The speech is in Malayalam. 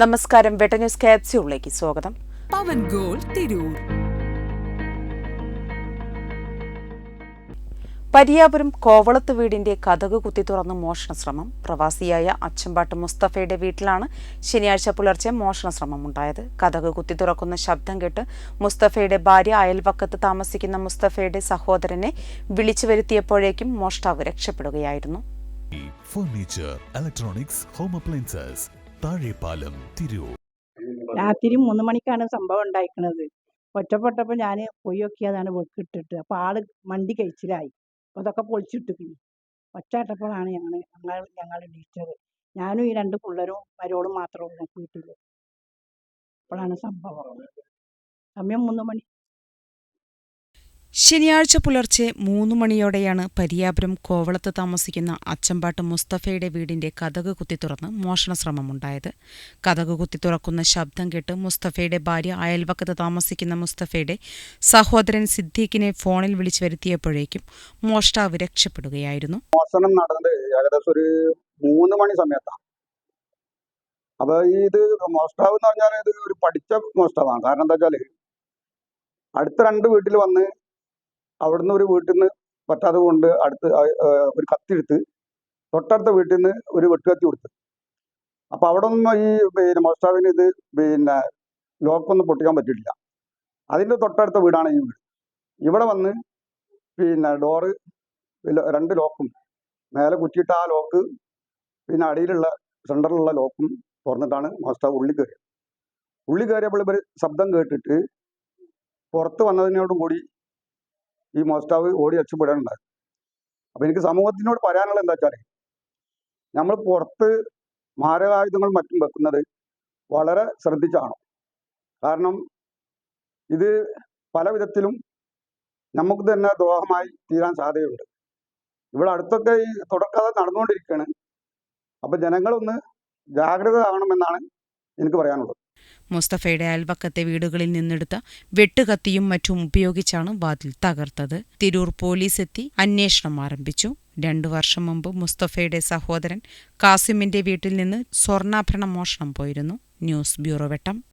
നമസ്കാരം. വെട്ട ന്യൂസ് ക്യാപ്സ്യൂളിലേക്ക് സ്വാഗതം. പവൻ ഗോൾ തിരൂർ. പരിയാപുരം കോവളത്ത് വീടിന്റെ കഥക് കുത്തി തുറന്ന് മോഷണ ശ്രമം. പ്രവാസിയായ അച്ചമ്പാട്ട് മുസ്തഫയുടെ വീട്ടിലാണ് ശനിയാഴ്ച പുലർച്ചെ മോഷണ ശ്രമം ഉണ്ടായത്. കഥക് കുത്തി തുറക്കുന്ന ശബ്ദം കേട്ട് മുസ്തഫയുടെ ഭാര്യ അയൽവക്കത്ത് താമസിക്കുന്ന മുസ്തഫയുടെ സഹോദരനെ വിളിച്ചു വരുത്തിയപ്പോഴേക്കും മോഷ്ടാവ് രക്ഷപ്പെടുകയായിരുന്നു. Furniture electronics home appliances Thazhepalam Tirur. രാത്രി മൂന്ന് മണിക്കാണ് സംഭവം ഉണ്ടായിരിക്കുന്നത് ഒറ്റപ്പെട്ടപ്പോൾ ഞാൻ പോയി നോക്കിയതാണ് വെക്കിട്ടിട്ട് അപ്പോൾ ആൾ മണ്ടി കഴിച്ചിലായി. അപ്പോൾ അതൊക്കെ പൊളിച്ചിട്ടിരിക്കുന്നു. ഒറ്റപ്പെട്ടപ്പോഴാണ് ഞങ്ങൾ ഞങ്ങൾ ഞങ്ങൾ എണീറ്റത് ഞാനും ഈ രണ്ട് പിള്ളേരും മരോളും മാത്രമേ വീട്ടിൽ അപ്പോഴാണ് സംഭവം. സമയം മൂന്ന് മണി ശനിയാഴ്ച പുലർച്ചെ മൂന്നു മണിയോടെയാണ് പരിയാപുരം കോവളത്ത് താമസിക്കുന്ന അച്ചമ്പാട്ട് മുസ്തഫയുടെ വീടിന്റെ കഥക് കുത്തി തുറന്ന് മോഷണ ശ്രമമുണ്ടായത്. കഥക് കുത്തി തുറക്കുന്ന ശബ്ദം കേട്ട് മുസ്തഫയുടെ ഭാര്യ അയൽവക്കത്ത് താമസിക്കുന്ന മുസ്തഫയുടെ സഹോദരൻ സിദ്ദീഖിനെ ഫോണിൽ വിളിച്ചു വരുത്തിയപ്പോഴേക്കും മോഷ്ടാവ് രക്ഷപ്പെടുകയായിരുന്നു. മോഷണം നടന്നത് ഏകദേശം ഒരു മൂന്ന് മണി സമയത്താണ് അപ്പൊ ഇത് മോഷ്ടാവ് എന്ന് പറഞ്ഞാൽ ഇത് ഒരു പഠിച്ച മോഷ്ടാവാണ്. കാരണം എന്താ വെച്ചാൽ അടുത്ത രണ്ട് വീട്ടിൽ വന്ന് അവിടുന്ന് ഒരു വീട്ടിൽ നിന്ന് പറ്റാതെ കൊണ്ട് അടുത്ത് ഒരു കത്തിയെടുത്ത് തൊട്ടടുത്ത വീട്ടിൽ നിന്ന് ഒരു വെട്ടുകത്തി കൊടുത്ത്. അപ്പൊ അവിടെ നിന്നും ഈ പിന്നെ മോഷ്ടാവിന് ഇത് പിന്നെ ലോക്കൊന്നും പൊട്ടിക്കാൻ പറ്റിയിട്ടില്ല. അതിന്റെ തൊട്ടടുത്ത വീടാണ് ഈ വീട്. ഇവിടെ വന്ന് പിന്നെ ഡോറ് രണ്ട് ലോക്കും മേലെ കുറ്റിയിട്ട ആ ലോക്ക് പിന്നെ അടിയിലുള്ള സെന്ററിലുള്ള ലോക്കും തുറന്നിട്ടാണ് മോഷ്ടാവ് ഉള്ളി കയറിയത്. ഉള്ളി കയറിയപ്പോൾ ഇവർ ശബ്ദം കേട്ടിട്ട് പുറത്ത് വന്നതിനോടും കൂടി ഈ മോസ്റ്റാവ് ഓടി രക്ഷപ്പെടാനുണ്ടായത്. അപ്പം എനിക്ക് സമൂഹത്തിനോട് പറയാനുള്ളത് എന്താ വെച്ചാൽ നമ്മൾ പുറത്ത് മാരകായുധങ്ങൾ മറ്റും വെക്കുന്നത് വളരെ ശ്രദ്ധിച്ചാണ്. കാരണം ഇത് പല വിധത്തിലും നമുക്ക് തന്നെ ദ്രോഹമായി തീരാൻ സാധ്യതയുണ്ട്. ഇവിടെ അടുത്തൊക്കെ ഈ തുടക്കഥ നടന്നുകൊണ്ടിരിക്കുകയാണ്. അപ്പൊ ജനങ്ങളൊന്ന് ജാഗ്രത ആവണമെന്നാണ് എനിക്ക് പറയാനുള്ളത്. മുസ്തഫയുടെ അയൽവക്കത്തെ വീടുകളിൽ നിന്നെടുത്ത വെട്ടുകത്തിയും മറ്റും ഉപയോഗിച്ചാണ് വാതിൽ തകർത്തത്. തിരൂർ പോലീസ് എത്തി അന്വേഷണം ആരംഭിച്ചു. രണ്ടു വർഷം മുമ്പ് മുസ്തഫയുടെ സഹോദരൻ കാസിമിന്റെ വീട്ടിൽ നിന്ന് സ്വർണാഭരണ മോഷണം പോയിരുന്നു. News bureau Vettam.